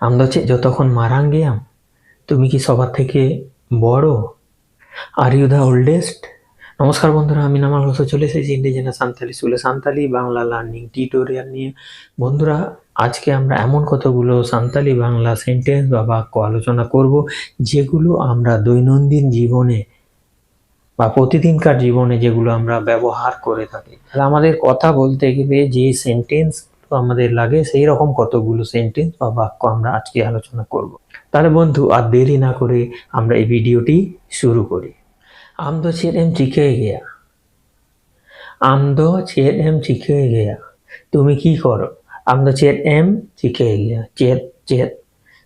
ᱟᱢ ᱫᱚ ᱪᱮᱫ ᱡᱚᱛᱚᱠᱷᱚᱱ ᱢᱟᱨᱟᱝ ᱜᱮᱭᱟᱢ তুমি কি সবার থেকে বড় আর ইউ দ্য ওল্ডেস্ট নমস্কার বন্ধুরা আমি নামাল হোসে চলে এসেছি ইন্ডিজেনা সান্তালি স্কুলে সান্তালি বাংলা লার্নিং টিউটোরিয়াল নিয়ে বন্ধুরা আজকে আমরা এমন কতগুলো সান্তালি বাংলা সেন্টেন্স বা বাক্য আলোচনা করব যেগুলো আমরা দৈনন্দিন জীবনে বা প্রতিদিনকার জীবনে যেগুলো আমরা ব্যবহার করে থাকি তাহলে আমাদের কথা বলতে গেলে যে সেন্টেন্স আমাদের লাগে সেই রকম কতগুলো সেন্টেন্স বা বাক্য আমরা আজকে আলোচনা করব। তাহলে বন্ধু, আর দেরি না করে আমরা এই ভিডিওটি শুরু করি। আমদো চেদ এম চিকে গেয়া। আমদো চেদ এম চিকে গেয়া। তুমি কি করো? আমদো চেদ এম চিকে গেয়া। চেদ চেদ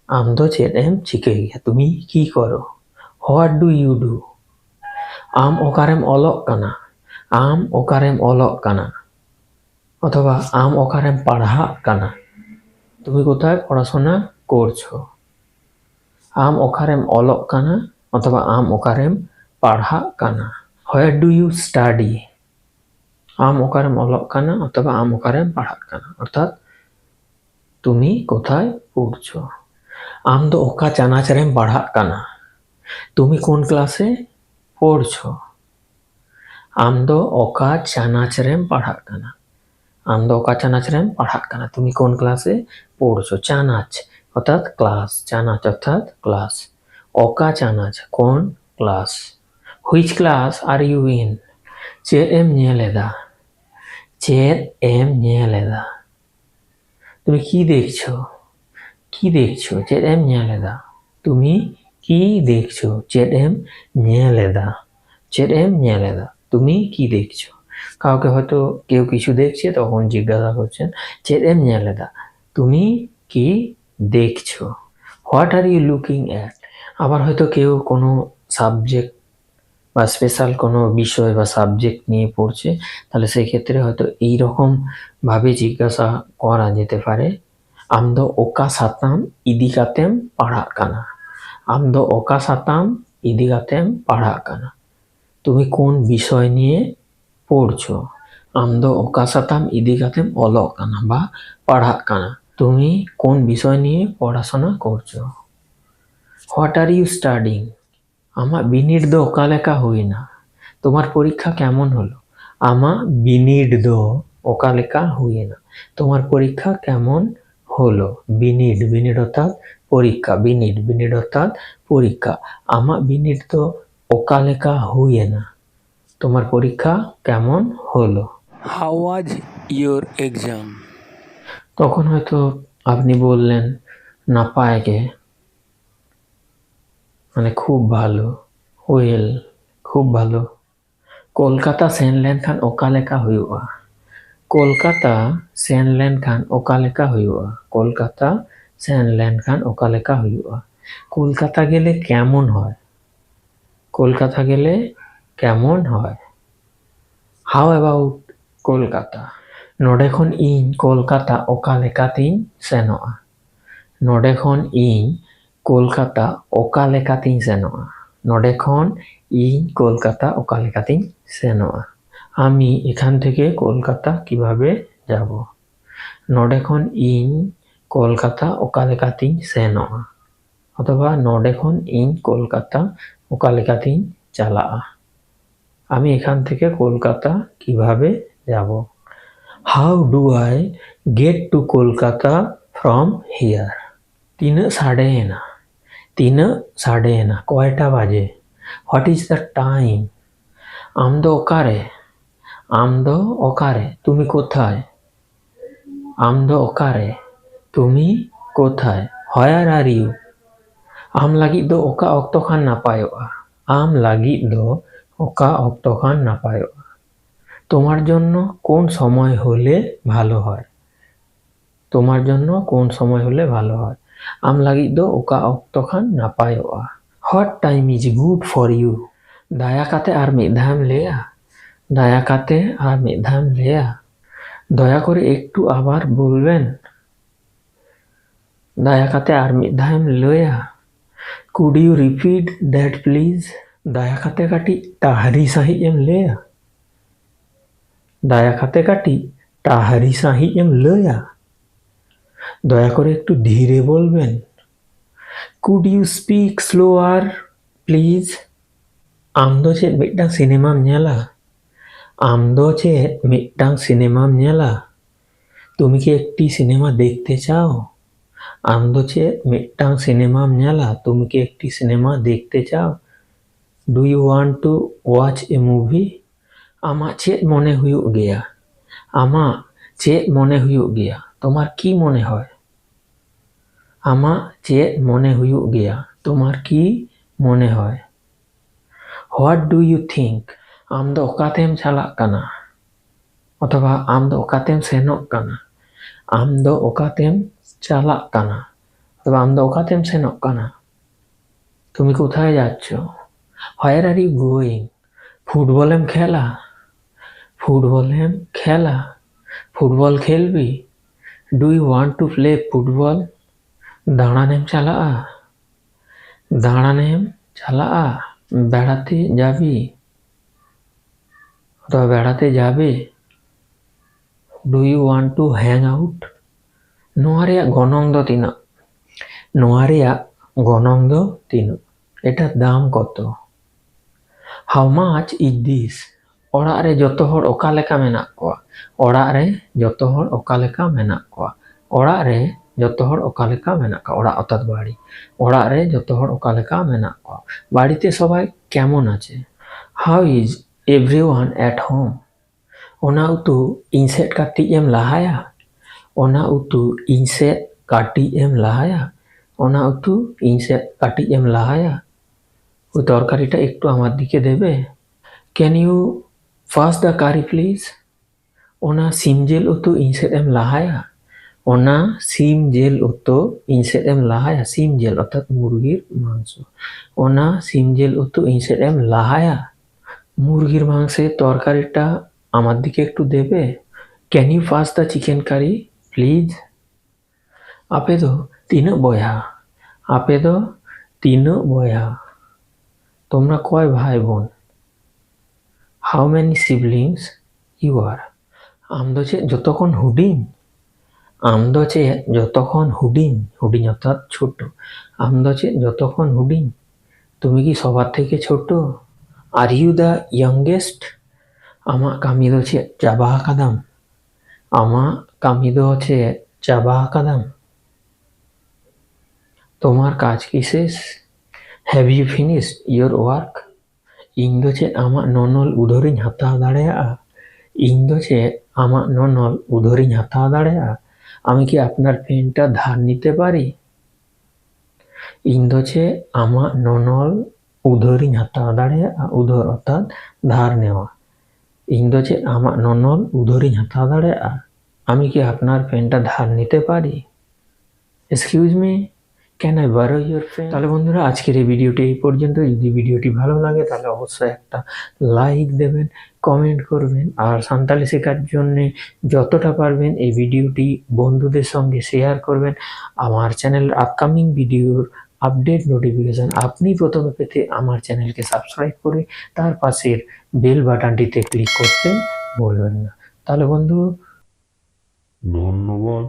আমদো চেদ এম চিকে গেয়া। তুমি কি করো? What do you do? আম ওকারেম অলক কানা। আম ওকারেম অলক কানা। অথবা আম ওকারেম পাড়হা কানা। তুমি কোথায় পড়াশোনা করছ? আম ওকারেম অলক কানা অথবা আম ওকারেম পাড়হা কানা। হোয়ার ডু ইউ স্টাডি আম ওকারেম অলক কানা অথবা আম ওকারেম পাড়হা কানা। অর্থাৎ তুমি কোথায় পড়ছো? আম দো ওকা চানাচারেম পাড়হা কানা। তুমি কোন ক্লাসে পড়ছো? আম দো ওকা চানাচরেম পাড়হাগ কানা। আম দো ওকা চানাচরেম পাড়হাগ কানা। তুমি কোন ক্লাসে পড়ছো? চানাচ। অর্থাৎ ক্লাস চানাচ অর্থাৎ ক্লাস ওকা চানাচ কোন class which class are you in shade এম নিয়েলেদা চেদ এম নিয়েলেদা তুমি কি দেখছ? কি দেখছ? চেদ এম নিয়েলেদা তুমি কি দেখছ? চেদ এম নিয়েলেদা চেদ এম নিয়েলেদা তুমি কি দেখছ? কাউকে হয়তো কেউ কিছু দেখছে, তখন জিজ্ঞাসা করছেন চেদ এম নিয়েলেদা তুমি কি দেখছ? What are you looking at আবার হয়তো কেউ কোনো সাবজেক্ট বা স্পেশাল কোনো বিষয় বা সাবজেক্ট নিয়ে পড়ছে, তাহলে সেই ক্ষেত্রে হয়তো এই রকম ভাবে জিজ্ঞাসা করা যেতে পারে। আমদো ওকা সাতাম ইদিকাতেম পাড়া কানা। আমদো ওকা সাতাম ইদিকাতেম পাড়া কানা। তুমি কোন বিষয় নিয়ে পড়ছো। আমদো ওকা সাতাম ইদিকাতেম অল কানা বা পাড়া কানা তুমি কোন বিষয় নিয়ে পড়াশোনা করছ? হোয়াট আর ইউ স্টাডিং আমার বিনিড দো ওকালেকা হই না তোমার পরীক্ষা কেমন হলো? আমা বিনিড দো ওকালেকা হুই না তোমার পরীক্ষা কেমন হলো? বিনিড বিনিড অর্থাৎ পরীক্ষা বিনিড বিনিড অর্থাৎ পরীক্ষা। আমা বিনিড তো ওকালেকা হুই না তোমার পরীক্ষা কেমন হলো? হাউ ওয়াজ ইয়োর এক্সাম তখন হয়তো আপনি বললেন না পায়কে মানে খুব ভালো। ওয়েল খুব ভালো। কলকাতা সেনলেন খান ওকালেকা হইয়া কলকাতা সেনলেন খান ওকালেকা হইয়া কলকাতা সেনলেন খান ওকালেকা হইয়া কলকাতা গেলে কেমন হয়? কলকাতা গেলে কেমন হয়? How about Kolkata? ᱱᱚᱰᱮ ইন কলকাতা ᱠᱳᱞᱠᱟᱛᱟ ᱚᱠᱟ ᱞᱮᱠᱟᱛᱤᱧ ᱥᱮᱱᱚᱜᱼᱟ ᱱᱚᱰᱮ ᱠᱷᱚᱱ ᱤᱧ ᱠᱳᱞᱠᱟᱛᱟ ᱚᱠᱟ ᱞᱮᱠᱟᱛᱤᱧ ইন কলকাতা ওকালেকাতিং সেনোয়া। আমি এখান থেকে কলকাতা কীভাবে যাব? নডেখন ইন কলকাতা ওকালেকাতিং সেনোয়া। অথবা নডেখন ইন কলকাতা ওকালেকাতিং চালা আমি এখান থেকে কলকাতা কীভাবে যাব? How do I get to Kolkata from here তিন সাড়ে এনা। তিন সাড়ে এনা। কয়টা বাজে? হোয়াট ইজ দ্য টাইম আমদো ওকারে। আমদো ওকারে। তুমি কোথায়? আমদো ওকারে। তুমি কোথায়? হয়ার আর ইউ আম লাগি দো ওকা অক্ত খান না পায়োয়া আম লাগি দো অকা অক্তখান না পায়। তোমার জন্য কোন সময় হলে ভালো হয়? তোমার জন্য কোন সময় হলে ভালো হয়? আম লাগি দো ওকা অক্তখান না পায়। What time is good for you দয়া কাতে আর মেধাম লেয়া। দয়া কাতে আর মেধাম লেয়া। দয়া করে একটু আবার বলবেন। দয়া কাতে আর মেধাম লয়া। Could you repeat that please দয়া কাতে কাটি টাহারি সাহি এম লেয়া দয়া কাতে কাটি টাহারি সাহি এম লয়া দয়া করে একটু ধীরে বলবেন could you speak slower please ᱟᱢ ᱫᱚ ᱪᱮᱫ ᱢᱤᱫᱴᱟᱝ ᱥᱤᱱᱮᱢᱟᱢ ᱧᱮᱞᱟ ᱟᱢ ᱫᱚ ᱪᱮᱫ ᱢᱤᱫᱴᱟᱝ সিনেমাম ᱧᱮᱞᱟ তুমি কি একটি সিনেমা দেখতে চাও আম দো চেদ মিটটাং সিনেমাম ñেলা তুমি কি একটি সিনেমা দেখতে চাও do you want to watch a movie আমা চেত মনে হুয়ুগ গিয়া আমা চেত মনে হুয়ুগ গিয়া তোমার কি মনে হয়? আমা চেত মনে হুয়ুগ গিয়া তোমার কি মনে হয়? হোয়াট ডু ইউ থিঙ্ক আম দো ওকাতেম চালাক কানা। অথবা আম দো ওকাতেম সেনক কানা। আম দো ওকাতেম চালাক কানা। অথবা আম দো ওকাতেম সেনক কানা। তুমি কোথায় যাচ্ছ? Where are you going football M খেলা। ফুটবল এম খেলা। ফুটবল খেলবি। Do you want to play football দাঁড়ানেম চালা। দাঁড়ানেম চালা। বেড়াতে যাবি। অথবা বেড়াতে যাবে। Do you want to hang out ᱱᱚᱣᱟ গনন্দ তিনা। ᱫᱚ গনন্দ ᱱᱚᱣᱟ এটার দাম কত? হাউ মাচ ইজ দিস ᱚᱲᱟᱜ ᱨᱮ ᱡᱚᱛᱚ ᱦᱚᱲ ᱚᱠᱟ ᱞᱮᱠᱟ ᱢᱮᱱᱟᱜ ᱠᱚᱣᱟ ᱚᱲᱟᱜ ᱨᱮ ᱡᱚᱛᱚ ᱦᱚᱲ ᱚᱠᱟ লেখা মেনাক কোয়া অড়াগ রে যত হর অকা লেখা মেনাক কোয়া অড়াগ অর্থাৎ বাড়ি অড়াগ রে যত হর অকা লেখা মেনাক কোয়া বাড়িতে সবাই কেমন আছে how is everyone at home ᱚᱱᱟ ᱩᱛᱩ ᱤᱧ ᱥᱮᱫ ᱠᱟᱹᱴᱤᱡ ᱮᱢ ᱞᱟᱦᱟᱭᱟ ᱚᱱᱟ ᱩᱛᱩ ᱤᱧ ᱥᱮᱫ ᱠᱟᱹᱴᱤᱡ ᱮᱢ ᱞᱟᱦᱟᱭᱟ ᱚᱱᱟ উতু ইন সেদ কাটিজ এম লাহায়া ওই তরকারিটা একটু আমার দিকে দেবে। Can you first the curry please ওনা সিম জেল উতু ইন সেদ এম লাহায়া। ওনা সিম জেল উতু ইন সেদ এম লাহায়া, সিম জেল অর্থাৎ মুরগির মাংস। ওনা সিম জেল উতু ইন সেদ এম লাহায়া। মুরগির মাংসের তরকারিটা আমার দিকে একটু দেবে। Can you first the chicken curry please আপে দো তিনক বয়হা আপে দো তিনক বয়হা তোমরা কয় ভাই বোন how many siblings you are আম দো চেদ যতক্ষণ হুডিং আম দো চেদ যতক্ষণ হুডিং হুডিং অর্থাৎ ছোট আম দো চেদ যতক্ষণ হুডিং তুমি কি সবার থেকে ছোট আর ইউ দ্য ইয়ংগেস্ট আমার কামি দো চেদ চাবা কাদাম। আমার কামি দো চেদ চাবা কাদাম। তোমার কাজ কি শেষ? Have you finished your work ᱤᱧ ᱫᱚ ᱪᱮᱫ ᱟᱢᱟᱜ ᱱᱚᱱᱚᱞ ᱩᱫᱷᱟᱹᱨᱤᱧ ᱦᱟᱛᱟᱣ ᱫᱟᱲᱮᱭᱟᱜᱼᱟ ᱤᱧ ᱫᱚ ᱪᱮᱫ ᱟᱢᱟᱜ ᱱᱚᱱᱚᱞ ᱩᱫᱷᱟᱹᱨᱤᱧ ᱦᱟᱛᱟᱣ ᱫᱟᱲᱮᱭᱟᱜᱼᱟ আমি কি আপনার পেনটা ধার নিতে পারি ᱤᱧ ᱫᱚ ᱪᱮᱫ ᱟᱢᱟᱜ ᱱᱚᱱᱚᱞ ᱩᱫᱷᱟᱹᱨᱤᱧ ᱦᱟᱛᱟᱣ ᱫᱟᱲᱮᱭᱟᱜᱼᱟ ᱩᱫᱷᱟᱹᱨ ᱚᱨᱛᱷᱟᱛ ধার নেওয়া ᱤᱧ ᱫᱚ ᱪᱮᱫ ᱟᱢᱟᱜ ᱱᱚᱱᱚᱞ উদরিং হাতা দাঁড়ায় আমি কি আপনার পেনটা ধার নিতে পারি excuse me can I borrow your pen তাহলে বন্ধুরা, আজকের এই ভিডিওটি এই পর্যন্ত যদি ভিডিওটি ভালো লাগে, তাহলে অবশ্যই একটা লাইক দেবেন কমেন্ট করবেন, আর সান্তালি শেখার জন্য যতটা পারবেন এই ভিডিওটি বন্ধুদের সঙ্গে শেয়ার করবেন। আমার চ্যানেলের আপকামিং ভিডিওর আপডেট নোটিফিকেশান আপনি প্রথমে পেতে আমার চ্যানেলকে সাবস্ক্রাইব করে তার পাশের বেল বাটনটিতে ক্লিক করতে বলবেন না। তাহলে বন্ধু ধন্যবাদ।